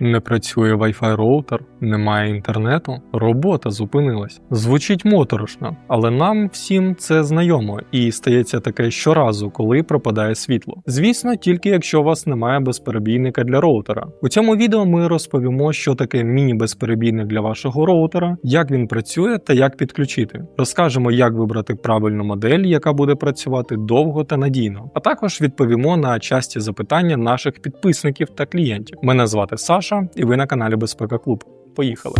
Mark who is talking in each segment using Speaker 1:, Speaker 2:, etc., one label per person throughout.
Speaker 1: Не працює Wi-Fi роутер, немає інтернету, робота зупинилась. Звучить моторошно, але нам всім це знайомо і стається таке щоразу, коли пропадає світло. Звісно, тільки якщо у вас немає безперебійника для роутера. У цьому відео ми розповімо, що таке міні-безперебійник для вашого роутера, як він працює та як підключити. Розкажемо, як вибрати правильну модель, яка буде працювати довго та надійно. А також відповімо на часті запитання наших підписників та клієнтів. Мене звати Саша, і ви на каналі Безпека Клуб. Поїхали!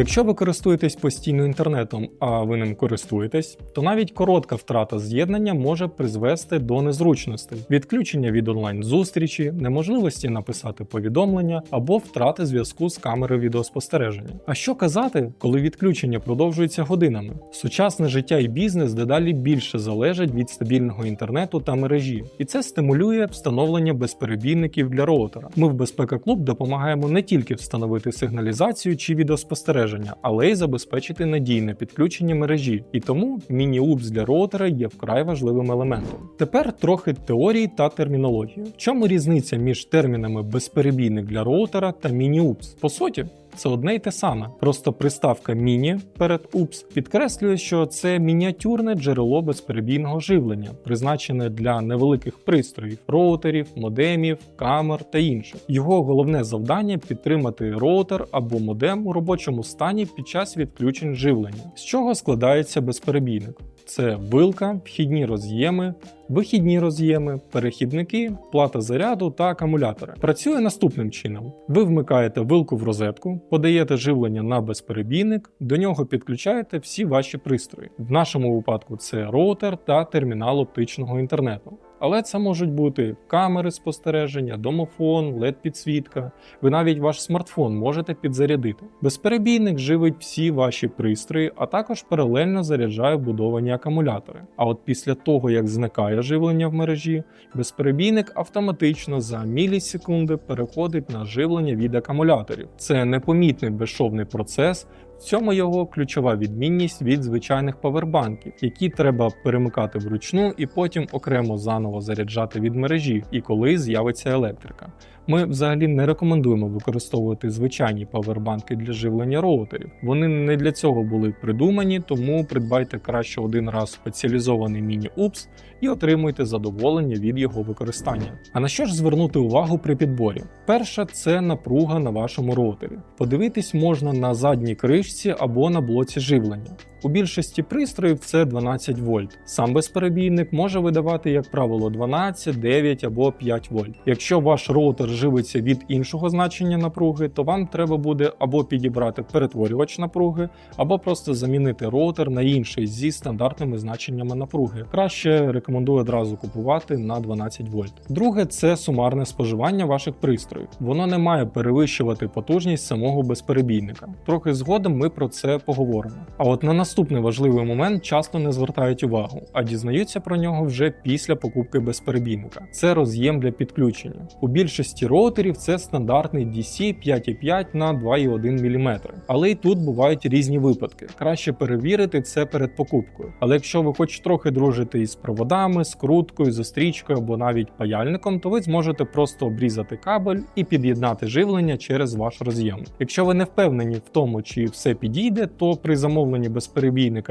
Speaker 1: Якщо ви користуєтесь постійно інтернетом, а ви ним користуєтесь, то навіть коротка втрата з'єднання може призвести до незручностей, відключення від онлайн-зустрічі, неможливості написати повідомлення або втрати зв'язку з камери відеоспостереження. А що казати, коли відключення продовжується годинами? Сучасне життя і бізнес дедалі більше залежать від стабільного інтернету та мережі, і це стимулює встановлення безперебійників для роутера. Ми в Безпека Клуб допомагаємо не тільки встановити сигналізацію чи відеоспостереження, але й забезпечити надійне підключення мережі, і тому міні-упс для роутера є вкрай важливим елементом. Тепер трохи теорії та термінології. В чому різниця між термінами безперебійник для роутера та міні-упс? По суті. Це одне й те саме, просто приставка міні перед УПС підкреслює, що це мініатюрне джерело безперебійного живлення, призначене для невеликих пристроїв, роутерів, модемів, камер та інших. Його головне завдання підтримати роутер або модем у робочому стані під час відключень живлення, з чого складається безперебійник. Це вилка, вхідні роз'єми, вихідні роз'єми, перехідники, плата заряду та акумулятори. Працює наступним чином: ви вмикаєте вилку в розетку, подаєте живлення на безперебійник, до нього підключаєте всі ваші пристрої. В нашому випадку це роутер та термінал оптичного інтернету. Але це можуть бути камери спостереження, домофон, led підсвітка. Ви навіть ваш смартфон можете підзарядити. Безперебійник живить всі ваші пристрої, а також паралельно заряджає вбудовані акумулятори. А от після того, як зникає живлення в мережі, безперебійник автоматично за мілісекунди переходить на живлення від акумуляторів. Це непомітний безшовний процес. В цьому його ключова відмінність від звичайних павербанків, які треба перемикати вручну і потім окремо заново заряджати від мережі, і коли з'явиться електрика. Ми взагалі не рекомендуємо використовувати звичайні павербанки для живлення роутерів. Вони не для цього були придумані, тому придбайте краще один раз спеціалізований міні-упс і отримуйте задоволення від його використання. А на що ж звернути увагу при підборі? Перша це напруга на вашому роутері. Подивитись можна на задній кришці або на блоці живлення. У більшості пристроїв це 12 вольт. Сам безперебійник може видавати, як правило, 12, 9 або 5 вольт. Якщо ваш роутер живиться від іншого значення напруги, то вам треба буде або підібрати перетворювач напруги, або просто замінити роутер на інший зі стандартними значеннями напруги. Краще рекомендую одразу купувати на 12 вольт. Друге це сумарне споживання ваших пристроїв. Воно не має перевищувати потужність самого безперебійника. Трохи згодом ми про це поговоримо. А от на наступний важливий момент часто не звертають увагу, а дізнаються про нього вже після покупки безперебійника. Це роз'єм для підключення. У більшості роутерів це стандартний DC 5,5 на 2,1 мм. Але й тут бувають різні випадки. Краще перевірити це перед покупкою. Але якщо ви хоч трохи дружите із проводами, скруткою, зустрічкою або навіть паяльником, то ви зможете просто обрізати кабель і під'єднати живлення через ваш роз'єм. Якщо ви не впевнені в тому, чи все підійде, то при замовленні безперебійника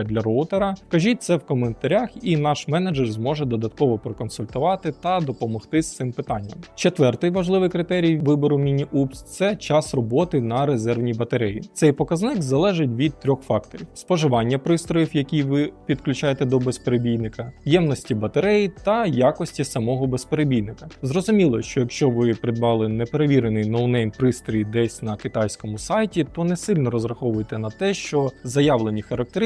Speaker 1: для роутера вкажіть це в коментарях, і наш менеджер зможе додатково проконсультувати та допомогти з цим питанням. Четвертий важливий критерій вибору міні-упс це час роботи на резервній батареї. Цей показник залежить від трьох факторів: споживання пристроїв, які ви підключаєте до безперебійника, ємності батареї та якості самого безперебійника. Зрозуміло, що якщо ви придбали неперевірений ноунейм пристрій десь на китайському сайті, то не сильно розраховуйте на те, що заявлені характеристики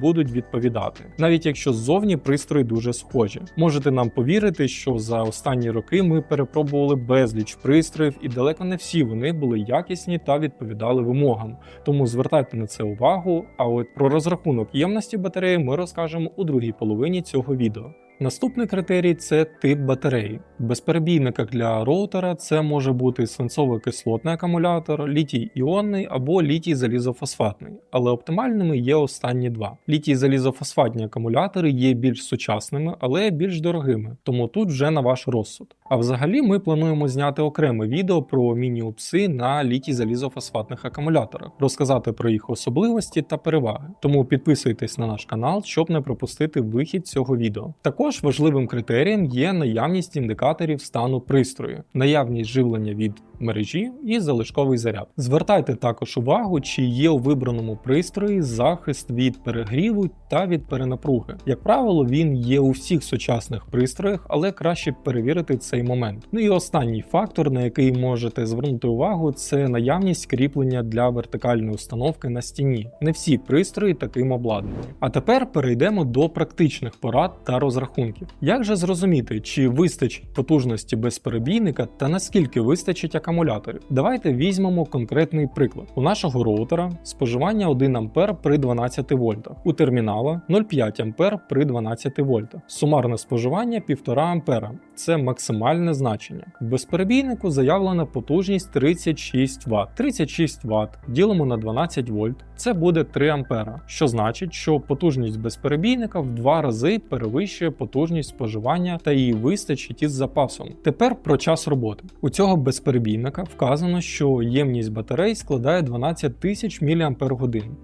Speaker 1: будуть відповідати, навіть якщо ззовні пристрої дуже схожі. Можете нам повірити, що за останні роки ми перепробували безліч пристроїв, і далеко не всі вони були якісні та відповідали вимогам. Тому звертайте на це увагу. А от про розрахунок ємності батареї ми розкажемо у другій половині цього відео. Наступний критерій це тип батареї. В безперебійниках для роутера це може бути свинцово-кислотний акумулятор, літій іонний або літій залізофосфатний, але оптимальними є останні два. Літій залізофосфатні акумулятори є більш сучасними, але більш дорогими, тому тут вже на ваш розсуд. А взагалі ми плануємо зняти окреме відео про міні-упси на літій залізофосфатних акумуляторах, розказати про їх особливості та переваги. Тому підписуйтесь на наш канал, щоб не пропустити вихід цього відео. Також важливим критерієм є наявність індикаторів стану пристрою, наявність живлення від мережі і залишковий заряд. Звертайте також увагу, чи є у вибраному пристрої захист від перегріву та від перенапруги. Як правило, він є у всіх сучасних пристроях, але краще перевірити цей момент. Ну і останній фактор, на який можете звернути увагу, це наявність кріплення для вертикальної установки на стіні. Не всі пристрої таким обладнані. А тепер перейдемо до практичних порад та розрахунків. Як же зрозуміти, чи вистачить потужності безперебійника та наскільки вистачить акумуляторів? Давайте візьмемо конкретний приклад. У нашого роутера споживання 1 А при 12 вольтах, у термінала 0,5 А при 12 вольтах. Сумарне споживання 1,5 А. Це максимальне значення. В безперебійнику заявлена потужність 36 Вт. 36 Вт ділимо на 12 вольт. Це буде 3 А, що значить, що потужність безперебійника в два рази перевищує потужність споживання та її вистачить із запасом. Тепер про час роботи. У цього безперебійника вказано, що ємність батарей складає 12 тисяч мАч.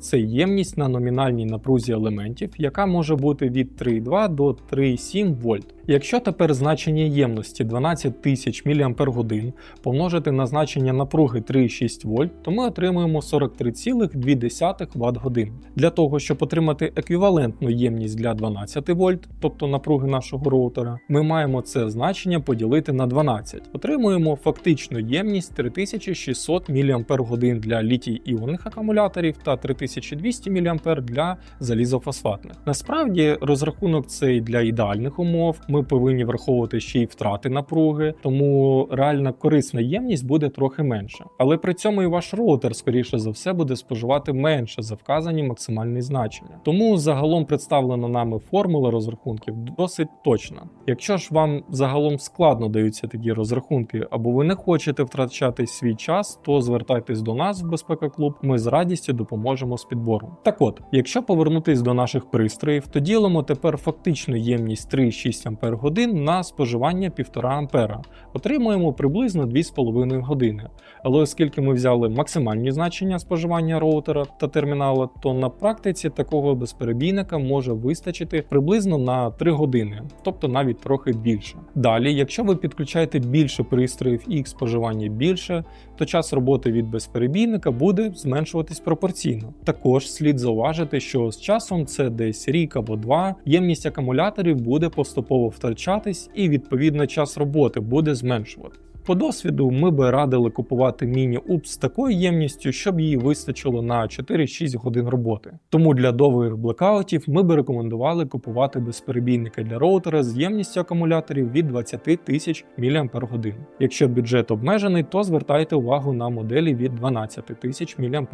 Speaker 1: Це ємність на номінальній напрузі елементів, яка може бути від 3,2 до 3,7 вольт. Якщо тепер значення ємності 12 тисяч мАч помножити на значення напруги 3,6 вольт, то ми отримуємо 43,2 Вт годин. Для того, щоб отримати еквівалентну ємність для 12 вольт, тобто напруги нашого роутера, ми маємо це значення поділити на 12. Отримуємо фактичну ємність 3600 мАч для літій іонних акумуляторів та 3200 мА для залізофосфатних. Насправді, розрахунок цей для ідеальних умов. Ми повинні враховувати ще й втрати напруги, тому реальна корисна ємність буде трохи менша. Але при цьому і ваш роутер, скоріше за все, буде споживати менше за вказані максимальні значення. Тому загалом представлена нами формула розрахунків досить точна. Якщо ж вам загалом складно даються такі розрахунки, або ви не хочете втрачати свій час, то звертайтесь до нас в безпека клуб. Ми з радістю допоможемо з підбором. Так от, якщо повернутись до наших пристроїв, то ділимо тепер фактичну ємність 3,6 Ах на споживання 1,5 А. Отримуємо приблизно 2,5 години. Але оскільки ми взяли максимальні значення споживання роутера та термінала, то на практиці такого безперебійника може вистачити приблизно на 3 години, тобто навіть трохи більше. Далі, якщо ви підключаєте більше пристроїв і їх споживання більше, то час роботи від безперебійника буде зменшуватись пропорційно. Також слід зауважити, що з часом це десь рік або два, ємність акумуляторів буде поступово втрачатись, і відповідно час роботи буде зменшувати. По досвіду ми би радили купувати міні-УП з такою ємністю, щоб її вистачило на 4-6 годин роботи. Тому для довгих блекаутів ми би рекомендували купувати безперебійники для роутера з ємністю акумуляторів від 20 тисяч мАч. Якщо бюджет обмежений, то звертайте увагу на моделі від 12 тисяч мАч.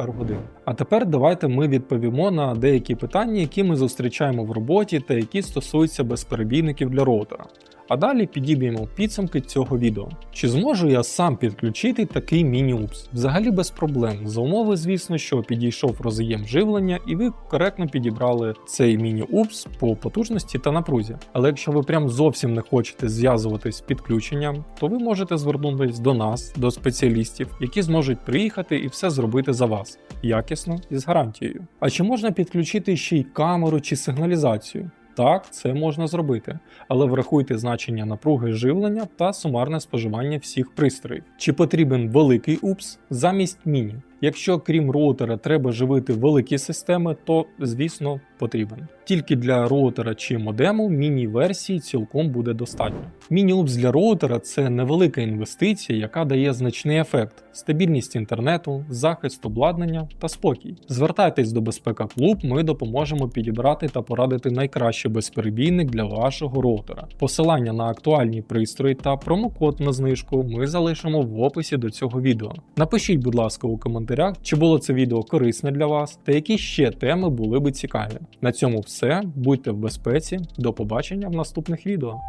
Speaker 1: А тепер давайте ми відповімо на деякі питання, які ми зустрічаємо в роботі та які стосуються безперебійників для роутера. А далі підіб'ємо підсумки цього відео. Чи зможу я сам підключити такий міні-упс? Взагалі без проблем. За умови, звісно, що підійшов роз'єм живлення, і ви коректно підібрали цей міні-упс по потужності та напрузі. Але якщо ви прям зовсім не хочете зв'язуватись з підключенням, то ви можете звернутися до нас, до спеціалістів, які зможуть приїхати і все зробити за вас якісно і з гарантією. А чи можна підключити ще й камеру чи сигналізацію? Так, це можна зробити, але врахуйте значення напруги живлення та сумарне споживання всіх пристроїв. Чи потрібен великий УПС замість міні? Якщо крім роутера треба живити великі системи, то звісно потрібен. Тільки для роутера чи модему міні-версії цілком буде достатньо. Міні-упс для роутера це невелика інвестиція, яка дає значний ефект: стабільність інтернету, захист обладнання та спокій. Звертайтесь до безпека клуб, ми допоможемо підібрати та порадити найкращий безперебійник для вашого роутера. Посилання на актуальні пристрої та промокод на знижку ми залишимо в описі до цього відео. Напишіть, будь ласка, у коментарях, чи було це відео корисне для вас та які ще теми були би цікаві. На цьому все. Все, будьте в безпеці. До побачення в наступних відео.